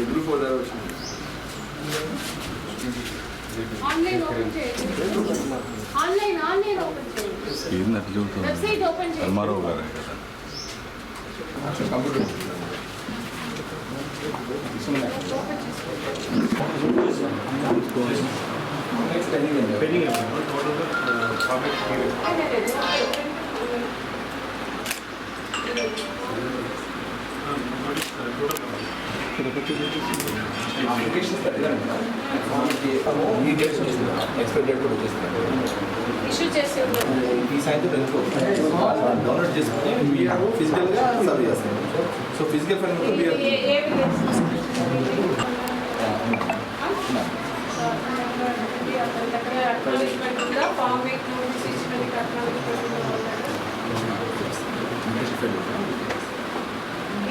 Degree four దాకా వచ్చింది online open చేయండి. ఆన్లైన్ ఆన్లైన్ ఓపెన్ చేయండి. ఏంది అట్లా చెబుతుంది వెబ్సైట్ ఓపెన్ చేయండి. ధర్మారావు గారే కదా. కంప్యూటర్ ఇష్యూ చేసి ఉండదు ఈ సాయంత్రం వెళ్ళిపోతుంది డౌన్లోడ్ చేసుకుని మీరు ఫిజికల్గా సర్వ్ చేస్తారు సో ఫిజికల్ ఫైల్ మొత్తం మీరు ఏ- ఏ విలేజ్ అతని దగ్గర అక్నాలెడ్జ్మెంట్ ఉందా ఫామ్ ఎయిట్ నోటీస్ ఇచ్చినందుకు అక్నాలెడ్జ్మెంట్ ఉందా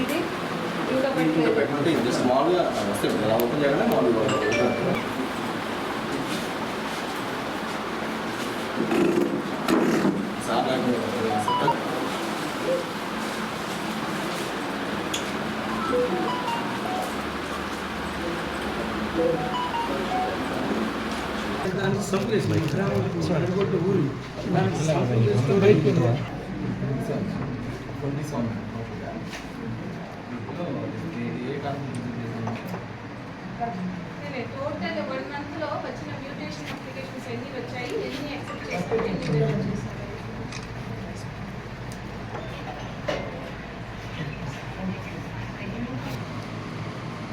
ఇది ఇంకా ఇంకా పెట్టలేదు పెట్టుకుంటే ఇది స్మాల్గా వస్తే ఎలా ఓపెన్ చేయగానే మామూలుగా సార్ నాకు Total one మంత్లో వచ్చిన మ్యూటేషన్ అప్లికేషన్స్ ఎన్ని వచ్చాయి ఎన్ని యాక్సెప్ట్ చేశారు ఎన్ని రిజెక్ట్ చేశారు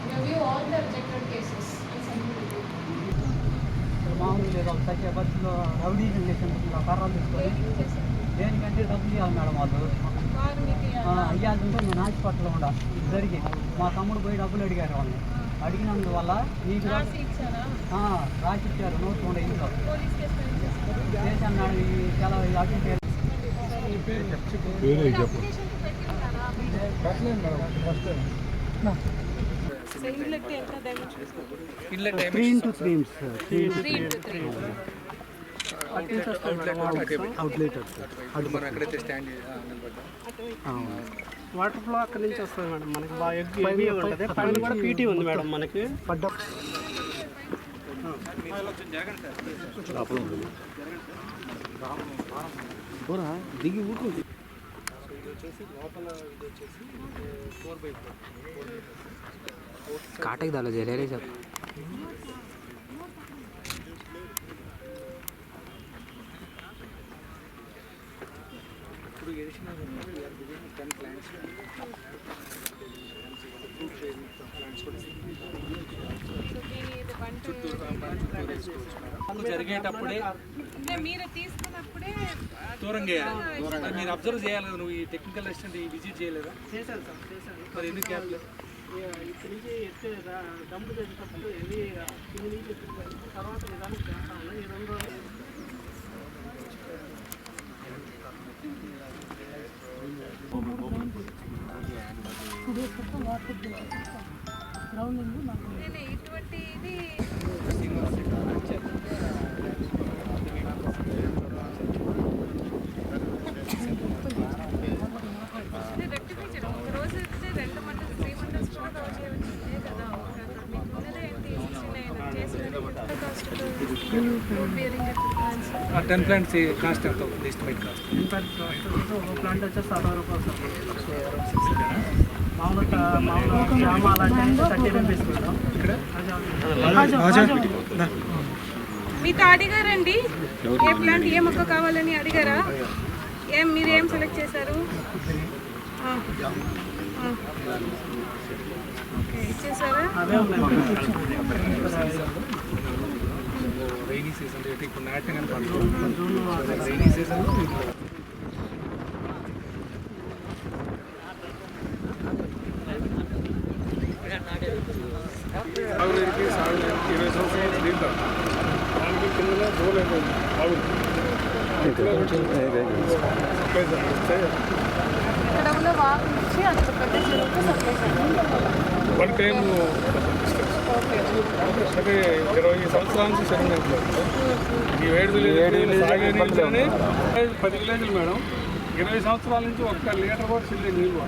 Review all the rejected cases and send it to me. మామూలు లేదు ఒక సైకిల్ బస్సులో రౌడీ చేసిన కర్రలు తీసుకొని. దేనికంటే డబ్బులు ఇవ్వాలి మేడం వాళ్ళు? మీకు అయ్యాలంటే నేను హాస్పిటల్లో ఇది జరిగి మా తమ్ముడు పోయి డబ్బులు అడిగారు వాళ్ళని. అడిగినందువల్ల నీకు రా- రాసి ఇచ్చారా? ఆ, రాసి ఇచ్చారు. నోట్స్ ఉండే ఇంట్లో. ఈ చాలా అటు? Singularity ఎంత dimensions? Three into three water flow అక్కడ నుంచి వస్తుంది మేడం. మనకి బాగా ఉంటుంది. పైన కూడా పీటీ ఉంది మేడం మనకి. పడ్డ దిగి కాటకి దాలో చేయలేదు సార్. జరిగేటప్పుడే మీరు తీసుకున్నప్పుడే దూరం చేయాలి మరి మీరు అబ్జర్వ్ చేయాలి నువ్వు ఈ టెక్నికల్ అసిస్టెంట్ ఈ విజిట్ చేయలేదా? చేశాను సార్ చేశాను. మరి ఎందుకు గ్యాప్ లేదు? ఇక్కడి నుంచి ఎత్తే డంప్ చేసేటప్పుడు హెవీ కింది నుంచి ఎత్తుకుపోయాను. తర్వాత నిదానం చేస్తా ఉన్నాను ఈ రెండు రోజులు నేను ఇటువంటి ఇది ఇది rectify చేయడం. ఒక రోజు ఎత్తితే రెండు మంటలు త్రీ మంటలు స్టార్ట్ అవుతాయి ఇదే కదా ఒక మీకు ఉన్నదే ఏంటి చిన్న చేసినది కాస్ట్ రోడ్ బియరింగ్ ఎక్విప్మెంట్స్ ఆ టెన్ ప్లాంట్స్ కాస్ట్ ఎంత? అవుతుంది ఎస్టిమేట్ కాస్ట్. ఇంపాక్ట్ కాస్ట్ ఒక ప్లాంట్ వచ్చేసి అరవై రూపాయలు. మామూలుగా మామూలు జామ అలాంటి థర్టీ ఇక్కడ? మీతో అడిగారండి. ఏ ప్లాంట్ ఏ మొక్క కావాలని అడిగారా? ఏం మీరు ఏం సెలెక్ట్ చేశారు. ఓకే ఇచ్చేసారా? రైనీ సీజన్ ఇప్పుడు పడుతుంది రైనీ సీజన్ సాగునీరికి సాగునీరికి ఇరవై సంవత్సరాలు దీంట్లో దానికి కింద సప్లై చేయాలి వన్ టైం అంటే ఇరవై సంవత్సరాల నుంచి సెరమెంట్లో ఈ ఏడు సాగే నీళ్ళని పది విలేజ్లు మేడం. ఇరవై సంవత్సరాల నుంచి ఒక్క లీటర్ కూడా చిల్లి నీళ్ళు.